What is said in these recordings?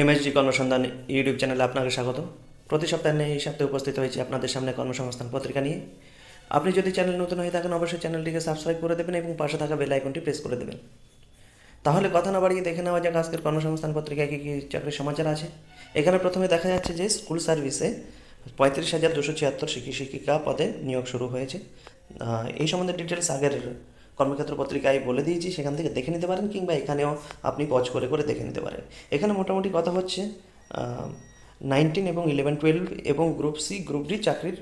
MSG কর্মসন্ধান YouTube চ্যানেলে আপনাকে স্বাগত। প্রতি সপ্তাহে এই সপ্তাহে উপস্থিত হয়েছি আপনাদের সামনে কর্মসংস্থান পত্রিকা নিয়ে। আপনি যদি চ্যানেল নতুন হয়ে থাকেন, অবশ্যই চ্যানেলটিকে সাবস্ক্রাইব করে দেবেন এবং পাশে থাকা বেল আইকনটি প্রেস করে দেবেন। তাহলে কথা না বাড়িয়ে দেখে নেওয়া যাক আজকের কর্মসংস্থান পত্রিকায় কী কী চাকরির সমাচার আছে। এখানে প্রথমে দেখা যাচ্ছে যে স্কুল সার্ভিসে পঁয়ত্রিশ হাজার দুশো ছিয়াত্তর শিক্ষক শিক্ষিকা পদে নিয়োগ শুরু হয়েছে। এই সম্বন্ধে ডিটেলস আগের কর্মক্ষেত্র পত্রিকায় বলে দিয়েছি, সেখান থেকে দেখে নিতে পারেন কিংবা এখানেও আপনি পজ করে করে দেখে নিতে পারেন। এখানে মোটামুটি কথা হচ্ছে নাইনটিন এবং ইলেভেন টুয়েলভ এবং গ্রুপ সি গ্রুপ ডি চাকরির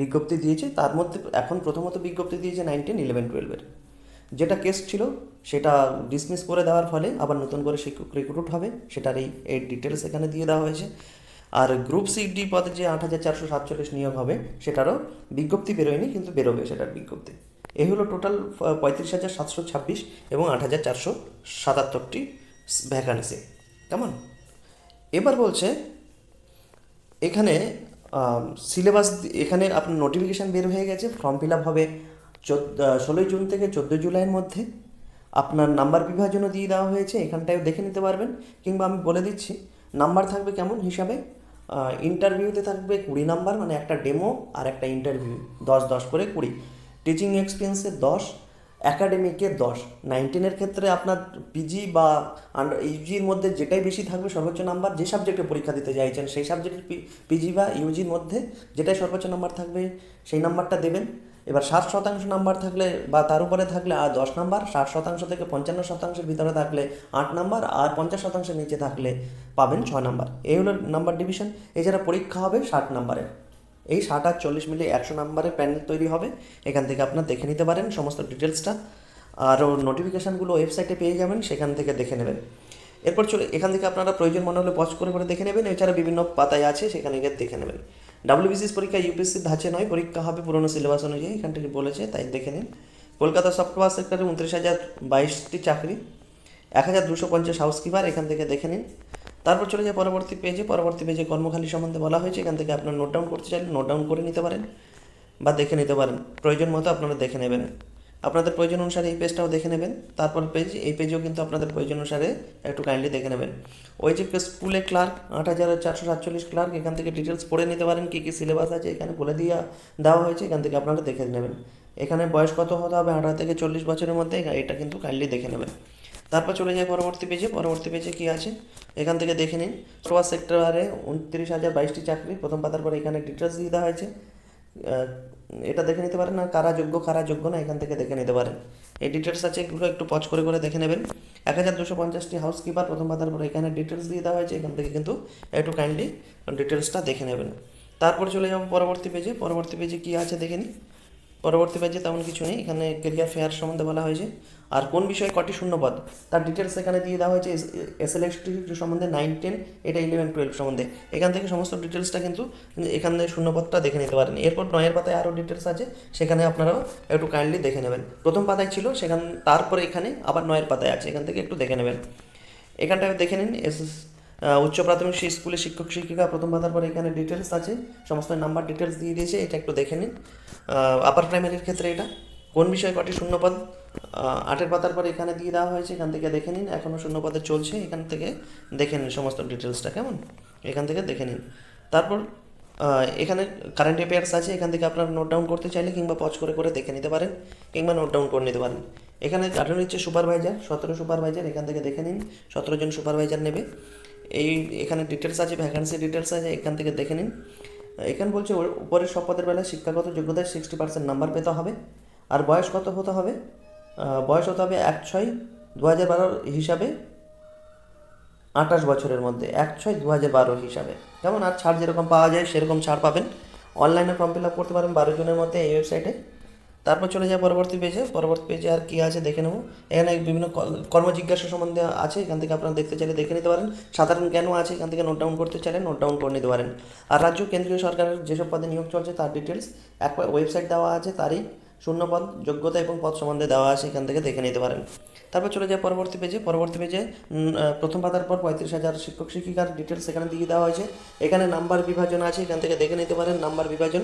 বিজ্ঞপ্তি দিয়েছে। তার মধ্যে এখন প্রথমত বিজ্ঞপ্তি দিয়েছে নাইনটিন ইলেভেন টুয়েলভের যেটা কেস ছিল, সেটা ডিসমিস করে দেওয়ার ফলে আবার নতুন করে শিক্ষক রিক্রুট হবে, সেটার এই এর ডিটেলস এখানে দিয়ে দেওয়া হয়েছে। আর গ্রুপ সি ডি পদে যে আট হাজার চারশো সাতচল্লিশ নিয়োগ হবে, সেটারও বিজ্ঞপ্তি বেরোয়নি, কিন্তু বেরোবে সেটার বিজ্ঞপ্তি। এই হলো টোটাল পঁয়ত্রিশ হাজার সাতশো ছাব্বিশ এবং আট হাজার চারশো সাতাত্তরটি ভ্যাকান্সি কেমন? এবার বলছে, এখানে সিলেবাস এখানে আপনার নোটিফিকেশান বের হয়ে গেছে ফর্ম ফিল আপ হবে চোদ্দ ষোলোই জুন থেকে চোদ্দোই জুলাইয়ের মধ্যে। আপনার নাম্বার বিভাজনও দিয়ে দেওয়া হয়েছে এখানটায় দেখে নিতে পারবেন। কিংবা আমি বলে দিচ্ছি নাম্বার থাকবে কেমন হিসাবে? ইন্টারভিউতে থাকবে কুড়ি নাম্বার মানে একটা ডেমো আর একটা ইন্টারভিউ দশ দশ করে কুড়ি। টিচিং এক্সপিরিয়েন্সে দশ অ্যাকাডেমিকে দশ। নাইনটিনের ক্ষেত্রে আপনার পিজি বা আন্ডার ইউজির মধ্যে যেটাই বেশি থাকবে, সর্বোচ্চ নাম্বার যে সাবজেক্টে পরীক্ষা দিতে চাইছেন, সেই সাবজেক্টের পিজি বা ইউজির মধ্যে যেটাই সর্বোচ্চ নাম্বার থাকবে, সেই নাম্বারটা দেবেন। এবার ষাট শতাংশ নাম্বার থাকলে বা তার উপরে থাকলে আর দশ নাম্বার ষাট শতাংশ থেকে পঞ্চান্ন শতাংশের ভিতরে থাকলে আট নাম্বার আর পঞ্চাশ শতাংশের নিচে থাকলে পাবেন ছয় নাম্বার এই হলো নাম্বার ডিভিশন এছাড়া পরীক্ষা হবে ষাট নাম্বারের এই ষাট আর চল্লিশ মিলিয়ে একশো নাম্বারের প্যানেল তৈরি হবে। এখান থেকে আপনার দেখে নিতে পারেন সমস্ত ডিটেলসটা। আরও নোটিফিকেশানগুলো ওয়েবসাইটে পেয়ে যাবেন, সেখান থেকে দেখে নেবেন। এরপর চলে, এখান থেকে আপনারা প্রয়োজন মনে হলে পজ করে করে দেখে নেবেন। এছাড়া বিভিন্ন পাতায় আছে, সেখানে গিয়ে দেখে নেবেন। ডাব্লিউবিসিএস পরীক্ষা ইউপিএসসির ধাঁচে নয়, পরীক্ষা হবে পুরনো সিলেবাস অনুযায়ী, এখান থেকে বলেছে, তাই দেখে নিন। কলকাতা সফটওয়্যার সেক্টরে উনত্রিশ হাজার বাইশটি চাকরি, এক হাজার দুশো পঞ্চাশ হাউসকিপার এখান থেকে দেখে নিন। তারপর চলে যায় পরবর্তী পেজে পরবর্তী পেজে কর্মখালী সম্বন্ধে বলা হয়েছে। এখান থেকে আপনার নোট ডাউন করতে চাইলে নোট ডাউন করে নিতে পারেন বা দেখে নিতে পারেন। প্রয়োজন মতো আপনারা দেখে নেবেন। আপনাদের প্রয়োজন অনুসারে এই পেজটাও দেখে নেবেন। তারপর পেজ এই পেজেও কিন্তু আপনাদের প্রয়োজন অনুসারে একটু কাইন্ডলি দেখে নেবেন। ওই যে স্কুলে ক্লার্ক আট হাজার চারশো সাতচল্লিশ ক্লার্ক এখান থেকে ডিটেলস পড়ে নিতে পারেন। কী কী সিলেবাস আছে এখানে বলে দিয়ে দেওয়া হয়েছে। এখান থেকে আপনারা দেখে নেবেন। এখানে বয়স কত হতে হবে? আঠারো থেকে চল্লিশ বছরের মধ্যে। এটা কিন্তু কাইন্ডলি দেখে নেবেন। তারপর চলে যায় পরবর্তী পেজে পরবর্তী পেজে কী আছে? এখান থেকে দেখে নিন। সোয়া সেক্টরে উনত্রিশ হাজার বাইশটি চাকরি। প্রথম পাতার পরে এখানে ডিটেলস দিয়ে দেওয়া হয়েছে। এটা দেখে নিতে পারেন। আর কারা যোগ্য কারা যোগ্য না, এখান থেকে দেখে নিতে পারেন। এই ডিটেলস আছে, এগুলো একটু পজ করে করে দেখে নেবেন। এক হাজার দুশো পঞ্চাশটি হাউস কিপার প্রথম পাতার পরে এখানে ডিটেলস দিয়ে দেওয়া হয়েছে। এখান থেকে কিন্তু একটু কাইন্ডলি ডিটেলসটা দেখে নেবেন। তারপর চলে যাব পরবর্তী পেজে পরবর্তী পেজে কী আছে দেখে নিই পরবর্তী পেজে তেমন কিছু নেই। এখানে কেরিয়ার ফেয়ার সম্বন্ধে বলা হয়েছে। আর কোন বিষয়ে কটি শূন্যপদ তার ডিটেলস এখানে দিয়ে দেওয়া হয়েছে। এস এল সম্বন্ধে নাইন টেন এটা ইলেভেন টুয়েলভ সম্বন্ধে। এখান থেকে সমস্ত ডিটেলসটা কিন্তু এখানে শূন্যপদটা দেখে নিতে পারেন। এরপর নয়ের পাতায় আরও ডিটেলস আছে। সেখানে আপনারাও একটু কাইন্ডলি দেখে নেবেন। প্রথম পাতায় ছিল, সেখান, তারপরে এখানে আবার নয়ের পাতায় আছে। এখান থেকে একটু দেখে নেবেন। এখানটায় দেখে নিন এস উচ্চ প্রাথমিক স্কুলে শিক্ষক, শিক্ষিকা প্রথম পাতার পরে এখানে ডিটেলস আছে। সমস্ত নাম্বার ডিটেলস দিয়ে দিয়েছে, এটা একটু দেখে নিন। আপার প্রাইমারির ক্ষেত্রে এটা। কোন বিষয়ে কটি শূন্যপদ? আটের পাতার পরে এখানে দিয়ে দেওয়া হয়েছে, এখান থেকে দেখে নিন। এখনও শূন্যপদে চলছে, এখান থেকে দেখে নিন সমস্ত ডিটেলসটা কেমন? এখান থেকে দেখে নিন। তারপর এখানে কারেন্ট অ্যাফেয়ার্স আছে, এখান থেকে আপনারা নোট ডাউন করতে চাইলে কিংবা পজ করে করে দেখে নিতে পারেন, কিংবা নোট ডাউন করে নিতে পারেন। এখানে আঠারো হচ্ছে সুপারভাইজার সতেরো সুপারভাইজার এখান থেকে দেখে নিন, সতেরো জন সুপারভাইজার নেবে। এই এখানে ডিটেলস আছে ভ্যাকান্সি ডিটেলস আছে, এখান থেকে দেখে নিন। এখানে বলছে উপরের সব পদের বেলায় শিক্ষাগত যোগ্যতায় সিক্সটি পার্সেন্ট নাম্বার পেতে হবে। আর বয়স কত হতে হবে? বয়স হতে হবে এক ছয় দু হাজার বারোর হিসাবে আঠাশ বছরের মধ্যে। এক ছয় দু হাজার বারো হিসাবে। যেমন আর ছাড় যেরকম পাওয়া যায়, সেরকম ছাড় পাবেন। অনলাইনে ফর্ম ফিল আপ করতে পারেন বারো জনের মধ্যে এই ওয়েবসাইটে তারপর চলে যায় পরবর্তী পেজে পরবর্তী পেজে আর কী আছে দেখে নেব। এখানে বিভিন্ন কর্মজিজ্ঞাসা সম্বন্ধে আছে, এখান থেকে আপনারা দেখতে চাইলে দেখে নিতে পারেন। সাধারণ জ্ঞানও আছে, এখান থেকে নোট ডাউন করতে চাইলে নোট ডাউন করে নিতে পারেন। আর রাজ্য কেন্দ্রীয় সরকারের যেসব পদে নিয়োগ চলছে, তার ডিটেলস এক ওয়েবসাইট দেওয়া আছে, তারই শূন্য পদ, যোগ্যতা এবং পদ সম্বন্ধে দেওয়া আছে, এখান থেকে দেখে নিতে পারেন। তারপর চলে যায় পরবর্তী পেজে পরবর্তী পেজে প্রথম পাতার পর পঁয়ত্রিশ হাজার শিক্ষক শিক্ষিকার ডিটেলস এখানে দিয়ে দেওয়া হয়েছে। এখানে নাম্বার বিভাজন আছে, এখান থেকে দেখে নিতে পারেন নাম্বার বিভাজন।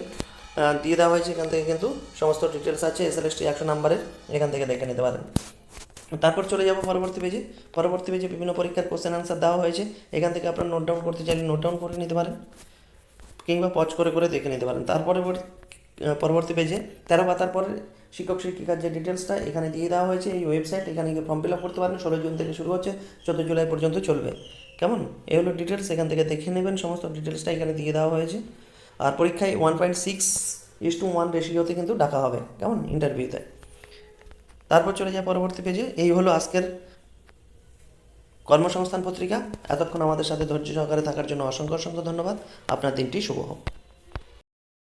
দিয়ে দেওয়া হয়েছে, এখান থেকে কিন্তু সমস্ত ডিটেলস আছে এস এল এস টি একশো নাম্বারের এখান থেকে দেখে নিতে পারেন। তারপর চলে যাব পরবর্তী পেজে পরবর্তী পেজে বিভিন্ন পরীক্ষার কোশ্চেন আনসার দেওয়া হয়েছে। এখান থেকে আপনারা নোট ডাউন করতে চাইলে নোট ডাউন করে নিতে পারেন, কিংবা পজ করে করে দেখে নিতে পারেন। তারপরে পরবর্তী পেজে তেরো পাতার পরে শিক্ষক, শিক্ষিকার যে ডিটেলসটা এখানে দিয়ে দেওয়া হয়েছে এই ওয়েবসাইট এখানে গিয়ে ফর্ম ফিল আপ করতে পারেন। ষোলো জুন থেকে শুরু হচ্ছে, চোদ্দ জুলাই পর্যন্ত চলবে। কেমন? এই হলো ডিটেলস এখান থেকে দেখে নেবেন, সমস্ত ডিটেলসটা এখানে দিয়ে দেওয়া হয়েছে। আর পরীক্ষায় one point six is to one রেশিওতে কিন্তু ডাকা হবে, কেমন? ইন্টারভিউতে তারপর চলে যায় পরবর্তী পেজে এই হলো আজকের কর্মসংস্থান পত্রিকা। এতক্ষণ আমাদের সাথে ধৈর্য সহকারে থাকার জন্য অসংখ্য অসংখ্য ধন্যবাদ। আপনার দিনটি শুভ হোক।